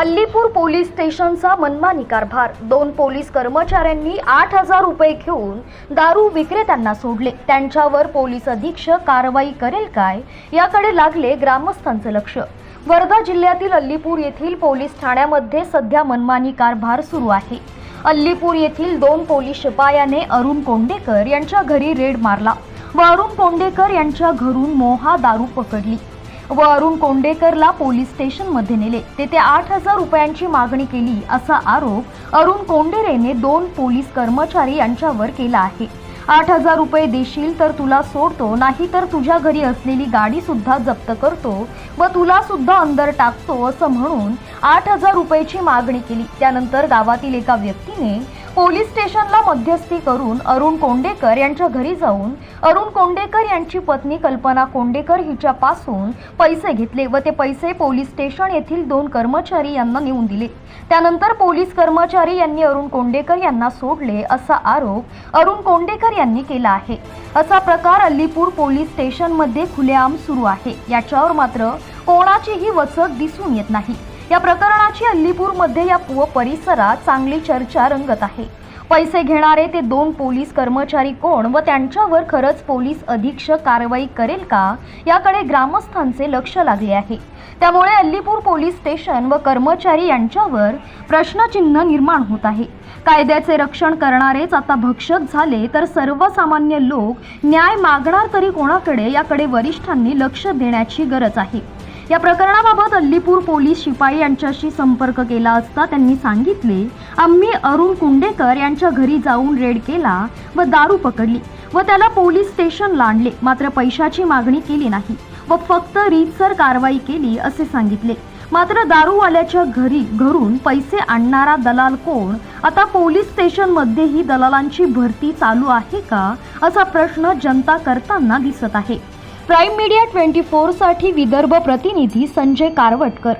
Allipur police स्टेशनचा मनमानी कारभार दोन पोलीस कर्मचाऱ्यांनी आठ हजार रुपये घेऊन दारू विक्रेत्यांना सोडले. त्यांच्यावर पोलीस अधीक्षक कारवाई करेल काय याकडे लागले ग्रामस्थांचं लक्ष. वर्धा जिल्ह्यातील अल्लीपूर येथील पोलीस ठाण्यामध्ये सध्या मनमानी कारभार सुरू आहे. अल्लीपूर येथील दोन पोलीस शिपायाने अरुण कोंडेकर यांच्या घरी रेड मारला व अरुण कोंडेकर यांच्या घरून मोहा दारू पकडली. व अरुण कोंडेकरला पोलीस स्टेशनमध्ये नेले. तेथे आठ हजार रुपयांची मागणी केली असा आरोप अरुण कोंडेरेने दोन पोलीस कर्मचारी यांच्यावर केला आहे. आठ हजार रुपये देशील तर तुला सोडतो नाही तर तुझ्या घरी असलेली गाडी सुद्धा जप्त करतो व तुला सुद्धा अंदर टाकतो असं म्हणून आठ हजार रुपयाची मागणी केली. त्यानंतर गावातील एका व्यक्तीने पोलीस स्टेशनला मध्यस्थी करून अरुण कोंडेकर यांच्या घरी जाऊन अरुण कोंडेकर यांची पत्नी कल्पना कोंडेकर हिच्यापासून पैसे घेतले व ते पैसे पोलीस स्टेशन येथील दोन कर्मचारी यांना नेऊन दिले. त्यानंतर पोलीस कर्मचारी यांनी अरुण कोंडेकर यांना सोडले असा आरोप अरुण कोंडेकर यांनी केला आहे. असा प्रकार अल्लीपूर पोलीस स्टेशनमध्ये खुलेआम सुरू आहे. याच्यावर मात्र कोणाचीही वचक दिसून येत नाही. या प्रकरणाची अल्लीपूरमध्ये या पूव परिसरात चांगली चर्चा रंगत आहे. पैसे घेणारे ते दोन पोलीस कर्मचारी कोण व त्यांच्यावर खरंच पोलीस अधीक्षक कारवाई करेल का याकडे ग्रामस्थांचे लक्ष लागले आहे. त्यामुळे अल्लीपूर पोलीस स्टेशन व कर्मचारी यांच्यावर प्रश्नचिन्ह निर्माण होत आहे. कायद्याचे रक्षण करणारेच आता भक्षक झाले तर सर्वसामान्य लोक न्याय मागणार तरी कोणाकडे याकडे वरिष्ठांनी लक्ष देण्याची गरज आहे. या प्रकरणाबाबत अल्लीपूर पोलीस शिपाई यांच्याशी संपर्क केला असता त्यांनी सांगितले आम्ही अरुण कुंडेकर यांच्या घरी जाऊन रेड केला व दारू पकडली व त्याला पोलीस स्टेशनला आणले. मात्र पैशाची मागणी केली नाही व फक्त रीतसर कारवाई केली असे सांगितले. मात्र दारूवाल्याच्या घरी घरून पैसे आणणारा दलाल कोण? आता पोलीस स्टेशनमध्येही दलालांची भरती चालू आहे का? असा प्रश्न जनता करताना दिसत आहे. प्राईम मीडिया ट्वेंटी फोरसाठी विदर्भ प्रतिनिधी संजय कारवटकर.